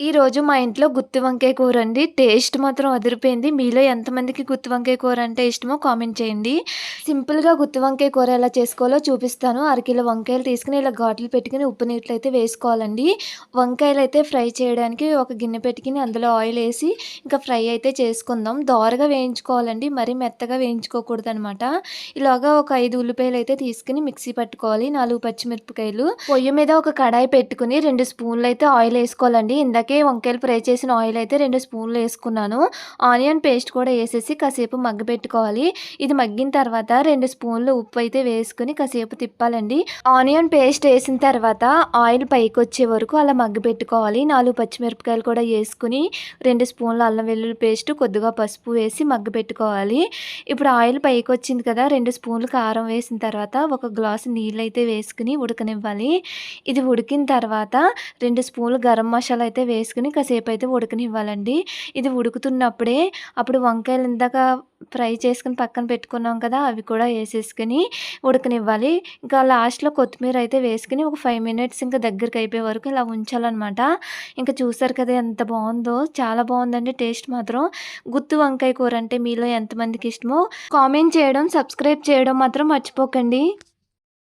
ఈరోజు మా ఇంట్లో గుత్తి వంకాయ కూర అండి. టేస్ట్ మాత్రం అదిరిపోయింది. మీలో ఎంతమందికి గుత్తి వంకాయ కూర అంటే ఇష్టమో కామెంట్ చేయండి. సింపుల్గా గుత్తి వంకాయ కూర ఎలా చేసుకోవాలో చూపిస్తాను. అరకిలో వంకాయలు తీసుకుని ఇలా ఘాట్లు పెట్టుకుని ఉప్పు నీటిలో అయితే వేసుకోవాలండి. వంకాయలు అయితే ఫ్రై చేయడానికి ఒక గిన్నె పెట్టుకుని అందులో ఆయిల్ వేసి ఇంకా ఫ్రై అయితే చేసుకుందాం. దోరగా వేయించుకోవాలండి. మరీ మెత్తగా వేయించుకోకూడదు అనమాట ఇలాగా ఒక ఐదు ఉల్లిపాయలు అయితే తీసుకుని మిక్సీ పట్టుకోవాలి. నాలుగు పచ్చిమిరపకాయలు. పొయ్యి మీద ఒక కడాయి పెట్టుకుని రెండు స్పూన్లు అయితే ఆయిల్ వేసుకోవాలండి. ఇందాక ఇందాకే వంకాయలు ఫ్రై చేసిన ఆయిల్ అయితే రెండు స్పూన్లు వేసుకున్నాను. ఆనియన్ పేస్ట్ కూడా వేసేసి కాసేపు మగ్గబెట్టుకోవాలి ఇది మగ్గిన తర్వాత రెండు స్పూన్లు ఉప్పు అయితే వేసుకుని కాసేపు తిప్పాలండి. ఆనియన్ పేస్ట్ వేసిన తర్వాత ఆయిల్ పైకి వచ్చే వరకు అలా మగ్గబెట్టుకోవాలి నాలుగు పచ్చిమిరపకాయలు కూడా వేసుకుని రెండు స్పూన్లు అల్లం వెల్లుల్లి పేస్ట్ కొద్దిగా పసుపు వేసి మగ్గబెట్టుకోవాలి ఇప్పుడు ఆయిల్ పైకి వచ్చింది కదా రెండు స్పూన్లు కారం వేసిన తర్వాత ఒక గ్లాసు నీళ్ళు అయితే వేసుకుని ఉడకనివ్వాలి. ఇది ఉడికిన తర్వాత రెండు స్పూన్లు గరం మసాలా అయితే వేసుకుని కాసేపు అయితే ఉడకనివ్వాలండి. ఇది ఉడుకుతున్నప్పుడే అప్పుడు వంకాయలు ఇందాక ఫ్రై చేసుకుని పక్కన పెట్టుకున్నాం కదా అవి కూడా వేసేసుకుని ఉడకనివ్వాలి. ఇంకా లాస్ట్లో కొత్తిమీర అయితే వేసుకుని ఒక ఫైవ్ మినిట్స్ ఇంకా దగ్గరికి అయిపోయే వరకు ఇలా ఉంచాలన్నమాట. ఇంకా చూసారు కదా ఎంత బాగుందో చాలా బాగుందండి టేస్ట్ మాత్రం. గుత్తు వంకాయ కూర అంటే మీలో ఎంతమందికి ఇష్టమో కామెంట్ చేయడం సబ్స్క్రైబ్ చేయడం మాత్రం మర్చిపోకండి.